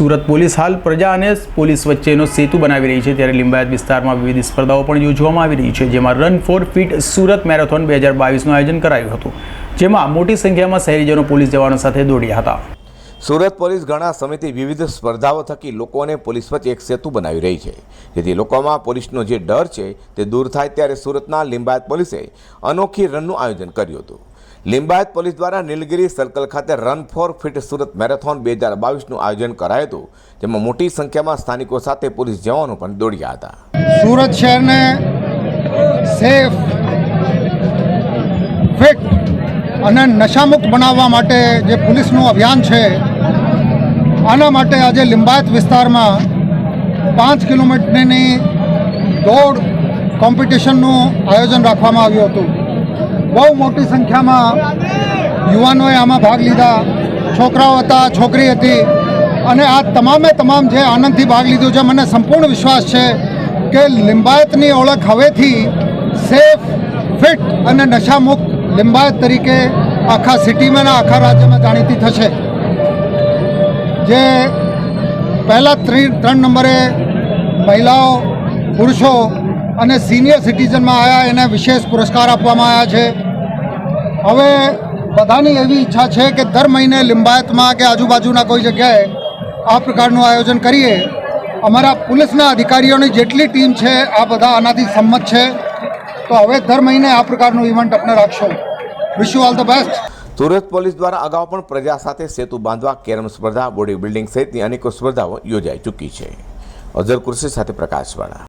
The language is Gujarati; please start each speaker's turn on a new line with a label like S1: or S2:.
S1: સુરત પોલીસ હાલ પ્રજા અને પોલીસ વચ્ચેનો સેતુ બનાવી રહી છે. ત્યારે લિંબાયત વિસ્તારમાં વિવિધ સ્પર્ધાઓ પણ યોજવામાં આવી રહી છે, જેમાં run for fit Surat marathon બે હજાર બાવીસનું આયોજન કરાયું હતું, જેમાં મોટી સંખ્યામાં શહેરીજનો પોલીસ જવાનો સાથે દોડ્યા હતા.
S2: સુરત પોલીસ ગણા સમિતિ વિવિધ સ્પર્ધાઓ થકી લોકોને પોલીસ વચ્ચે એક સેતુ બનાવી રહી છે. જેથી લોકોમાં પોલીસનો જે ડર છે તે દૂર થાય, ત્યારે સુરતના લિંબાયત પોલીસે અનોખી રનનું આયોજન કર્યું હતું. લિંબાયત પોલીસ દ્વારા નીલગિરી સર્કલ ખાતે run for fit Surat marathon બે હજાર બાવીસનું આયોજન કરાયું હતું, જેમાં મોટી સંખ્યામાં સ્થાનિકો સાથે પોલીસ જવાનો પણ દોડ્યા હતા.
S3: સુરત શહેરને સેફ, ફિટ અને નશામુક્ત બનાવવા માટે જે પોલીસનું અભિયાન છે, આના માટે આજે લિંબાયત વિસ્તારમાં પાંચ કિલોમીટરની દોડ કોમ્પિટિશનનું આયોજન રાખવામાં આવ્યું હતું. બહુ મોટી સંખ્યામાં યુવાનોએ આમાં ભાગ લીધા. છોકરાઓ હતા, છોકરી હતી. અને આ તમામે તમામ જે આનંદથી ભાગ લીધો છે, મને સંપૂર્ણ વિશ્વાસ છે કે લિંબાયતની ઓળખ હવેથી સેફ, ફિટ અને નશામુક્ત લિંબાયત તરીકે આખા સિટીમાં અને આખા રાજ્યમાં જાણીતી થશે. જે પહેલાં ત્રણ ત્રણ નંબરે મહિલાઓ, પુરુષો અને સિનિયર સિટીઝનમાં આવ્યા એને વિશેષ પુરસ્કાર આપવામાં આવ્યા છે. હવે બધાની એવી ઈચ્છા છે કે દર મહિને લિંબાયતમાં કે આજુબાજુના કોઈ જગ્યાએ આ પ્રકારનું આયોજન કરીએ. અમારા પોલીસના અધિકારીઓની જેટલી ટીમ છે, આ બધા આનાથી સંમત છે. તો હવે દર મહિને આ પ્રકારનું ઇવેન્ટ આપણે રાખશું. Wish you all the best
S2: Surat police દ્વારા અગાઉ પણ પ્રજા સાથે સેતુ બાંધવા, કેરમ સ્પર્ધા, બોડી બિલ્ડિંગ સહિતની અનેક સ્પર્ધાઓ યોજાઈ ચૂકી છે. અઝર કુર્સી સાથે પ્રકાશવાળા.